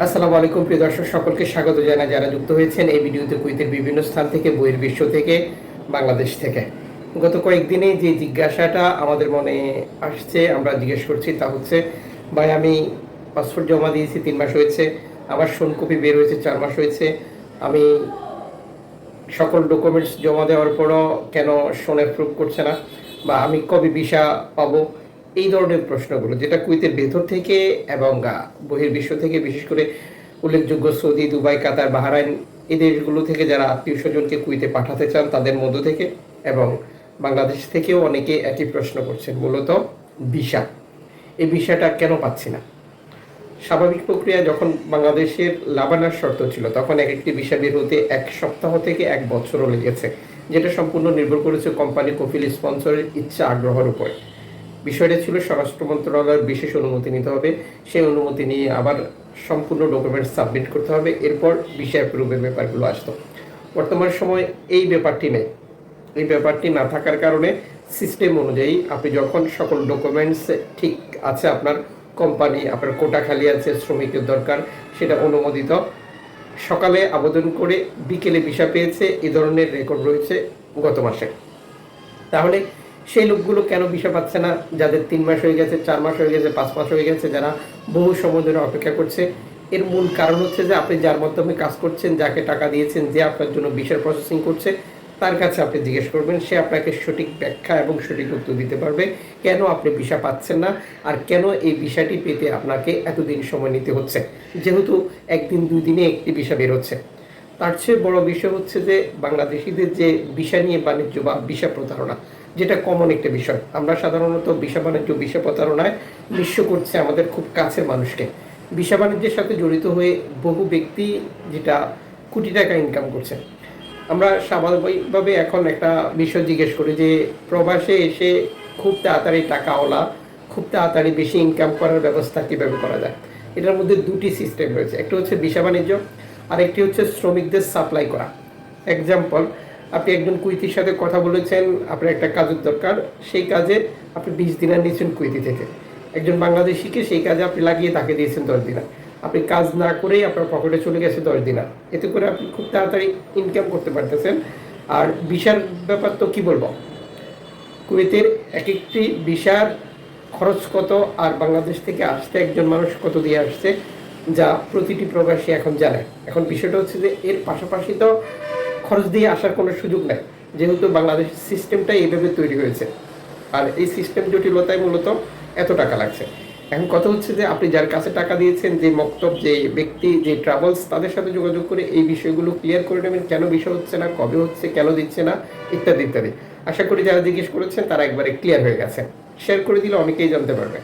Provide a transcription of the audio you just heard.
আসসালামু আলাইকুম, প্রিয় দর্শক, সকলকে স্বাগত জানাই। যারা যুক্ত হয়েছেন এই ভিডিওতে কুইতের বিভিন্ন স্থান থেকে বইয়ের বিশ্ব থেকে, বাংলাদেশ থেকে। গত কয়েকদিনে যে জিজ্ঞাসাটা আমাদের মনে আসছে, আমরা জিজ্ঞেস করছি তা হচ্ছে, ভাই, আমি পাসপোর্ট জমা দিয়েছি, তিন মাস হয়েছে। আমার সোন কপি বের হয়েছে, চার মাস হয়েছে। আমি সকল ডকুমেন্টস জমা দেওয়ার পরও কেন সোনে প্রুভ করছে না? বা আমি কবে ভিসা পাবো? এই ধরনের প্রশ্নগুলো, যেটা কুইতের ভেতর থেকে এবং বহির্বিশ্ব থেকে, বিশেষ করে উল্লেখযোগ্য সৌদি, দুবাই, কাতার, বাহারাইন এই দেশগুলো থেকে যারা আত্মীয় স্বজনকে কুইতে পাঠাতে চান, তাদের মধ্য থেকে এবং বাংলাদেশ থেকেও অনেকে একই প্রশ্ন করছেন, মূলত ভিসা। এই ভিসাটা কেন পাচ্ছি না? স্বাভাবিক প্রক্রিয়া যখন বাংলাদেশের লাবানার শর্ত ছিল, তখন এক একটি ভিসা বের হতে এক সপ্তাহ থেকে এক বছরও লেগেছে, যেটা সম্পূর্ণ নির্ভর করেছে কোম্পানি কফিল স্পন্সরের ইচ্ছা আগ্রহের উপর। বিষয়টা ছিল স্বরাষ্ট্র মন্ত্রণালয়ের বিশেষ অনুমতি নিতে হবে। সেই অনুমতি নিয়ে আবার সম্পূর্ণ ডকুমেন্ট সাবমিট করতে হবে। এরপর বিষয় অ্যাপ্রুভের ব্যাপারগুলো আসতো। বর্তমান সময় এই ব্যাপারটি নেই। এই ব্যাপারটি না থাকার কারণে সিস্টেম অনুযায়ী আপনি যখন সকল ডকুমেন্টস ঠিক আছে আপনার কোম্পানি আপনার কোটা খালি আছে, শ্রমিকের দরকার, সেটা অনুমোদিত। সকালে আবেদন করে বিকেলে ভিসা পেয়েছে, এ ধরনের রেকর্ড রয়েছে গত মাসে। তাহলে সেই লোকগুলো কেন ভিসা পাচ্ছে না? যাদের তিন মাস হয়ে গেছে, চার মাস হয়ে গেছে, পাঁচ মাস হয়ে গেছে, যারা বহু সময় ধরে অপেক্ষা করছে। এর মূল কারণ হচ্ছে যে আপনি যার মাধ্যমে কাজ করছেন, যাকে টাকা দিয়েছেন, যে আপনার জন্য ভিসার প্রসেসিং করছে, তার কাছে আপনি জিজ্ঞেস করবেন, সে আপনাকে সঠিক ব্যাখ্যা এবং সঠিক উত্তর দিতে পারবে। কেন আপনি ভিসা পাচ্ছেন না? আর কেন এই ভিসাটি পেতে আপনাকে এতদিন সময় নিতে হচ্ছে? যেহেতু একদিন দুই দিনে একটি ভিসা বের হচ্ছে। তার চেয়ে বড় বিষয় হচ্ছে যে বাংলাদেশিদের যে ভিসা নিয়ে বাণিজ্য বা ভিসা প্রতারণা, যেটা কমন একটা বিষয়। আমরা সাধারণত ভিসা বাণিজ্য, ভিসা প্রতারণায় নিঃস্ব করছে আমাদের খুব কাছের মানুষকে। ভিসা বাণিজ্যের সাথে জড়িত হয়ে বহু ব্যক্তি যেটা কোটি টাকা ইনকাম করছে। আমরা স্বাভাবিকভাবে এখন একটা বিষয় জিজ্ঞেস করি যে, প্রবাসে এসে খুব তাড়াতাড়ি টাকাওয়ালা, খুব তাড়াতাড়ি বেশি ইনকাম করার ব্যবস্থা কীভাবে করা যায়? এটার মধ্যে দুটি সিস্টেম রয়েছে। একটা হচ্ছে ভিসা বাণিজ্য আরেকটি হচ্ছে শ্রমিকদের সাপ্লাই করা। এক্সাম্পল আপনি একজন কুইতির সাথে কথা বলেছেন, আপনার একটা কাজের দরকার, সেই কাজে আপনি বিশ দিনার নিয়েছেন কুইতি থেকে। একজন বাংলাদেশিকে সেই কাজে আপনি লাগিয়ে তাকে দিয়েছেন দশ দিনার। আপনি কাজ না করেই আপনার পকেটে চলে গেছে দশ দিনার। এতে করে আপনি খুব তাড়াতাড়ি ইনকাম করতে পারতেছেন। আর বিশার ব্যাপার তো কি বলব? কুয়েতের এক একটি ভিসার খরচ কত? আর বাংলাদেশ থেকে আসতে একজন মানুষ কত দিয়ে আসছে? যা প্রতিটি প্রবাসী এখন জানে। এখন বিষয়টা হচ্ছে যে এর পাশাপাশি তো খরচ দিয়ে আসার কোনো সুযোগ নেই। যেহেতু বাংলাদেশ সিস্টেমটা এইভাবে তৈরি হয়েছে। আর এই সিস্টেম জটিলতায় মূলত এত টাকা লাগছে। এখন কথা হচ্ছে যে আপনি যার কাছে টাকা দিয়েছেন, যে মক্তব, যে ব্যক্তি, যে ট্রাভেলস তাদের সাথে যোগাযোগ করে এই বিষয়গুলো ক্লিয়ার করে নেবেন। কেন বিষয় হচ্ছে না, কবে হচ্ছে, কেন দিচ্ছে না, ইত্যাদি ইত্যাদি। আশা করি যারা জিজ্ঞেস করেছেন, তারা একবারে ক্লিয়ার হয়ে গেছে শেয়ার করে দিলে অনেকেই জানতে পারবে।